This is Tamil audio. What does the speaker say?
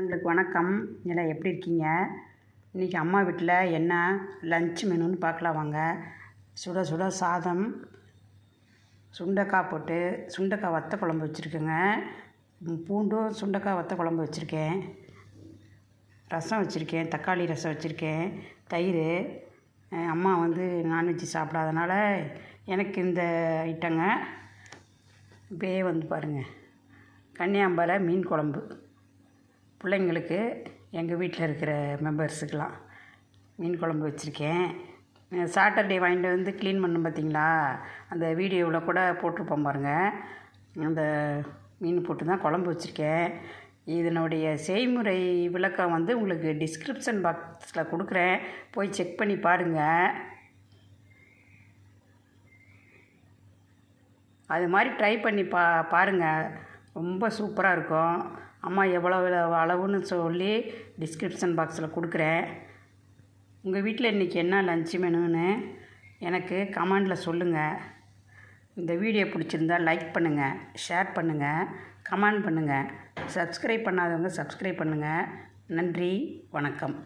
உங்களுக்கு வணக்கம். எல்லாம் எப்படி இருக்கீங்க? இன்றைக்கி அம்மா வீட்டில் என்ன லஞ்ச் மெனுன்னு பார்க்கலாம் வாங்க. சுட சுட சாதம் சுண்டைக்காய் போட்டு சுண்டைக்காய் வத்த குழம்பு வச்சுருக்கேங்க. பூண்டும் சுண்டைக்காய் வத்த குழம்பு வச்சுருக்கேன். ரசம் வச்சுருக்கேன் தக்காளி ரசம் வச்சுருக்கேன் தயிர். அம்மா வந்து நான்வெஜ் சாப்பிடாதனால எனக்கு இந்த ஐட்டங்க இப்போயே வந்து பாருங்கள் கன்னியாம்பரை மீன் குழம்பு. பிள்ளைங்களுக்கு எங்கள் வீட்டில் இருக்கிற மெம்பர்ஸுக்கெலாம் மீன் குழம்பு வச்சுருக்கேன். சாட்டர்டே வாங்கிட்டு வந்து க்ளீன் பண்ணோம் பார்த்தீங்களா? அந்த வீடியோவில் கூட போட்டிருப்போம் பாருங்கள் அந்த மீன் போட்டு தான் குழம்பு வச்சுருக்கேன். இதனுடைய செய்முறை விளக்கம் வந்து உங்களுக்கு டிஸ்கிரிப்ஷன் பாக்ஸில் கொடுக்குறேன். போய் செக் பண்ணி பாருங்கள் அது மாதிரி ட்ரை பண்ணி பா பாருங்கள் ரொம்ப சூப்பராக இருக்கும். அம்மா எவ்வளோ அளவுன்னு சொல்லி டிஸ்கிரிப்ஷன் பாக்ஸில் கொடுக்குறேன். உங்கள் வீட்டில் இன்றைக்கி என்ன லஞ்சு மெனுன்னு எனக்கு கமெண்டில் சொல்லுங்கள் இந்த வீடியோ பிடிச்சிருந்தா லைக் பண்ணுங்கள் ஷேர் பண்ணுங்கள் கமெண்ட் பண்ணுங்கள் சப்ஸ்கிரைப் பண்ணாதவங்க சப்ஸ்கிரைப் பண்ணுங்கள் நன்றி வணக்கம்.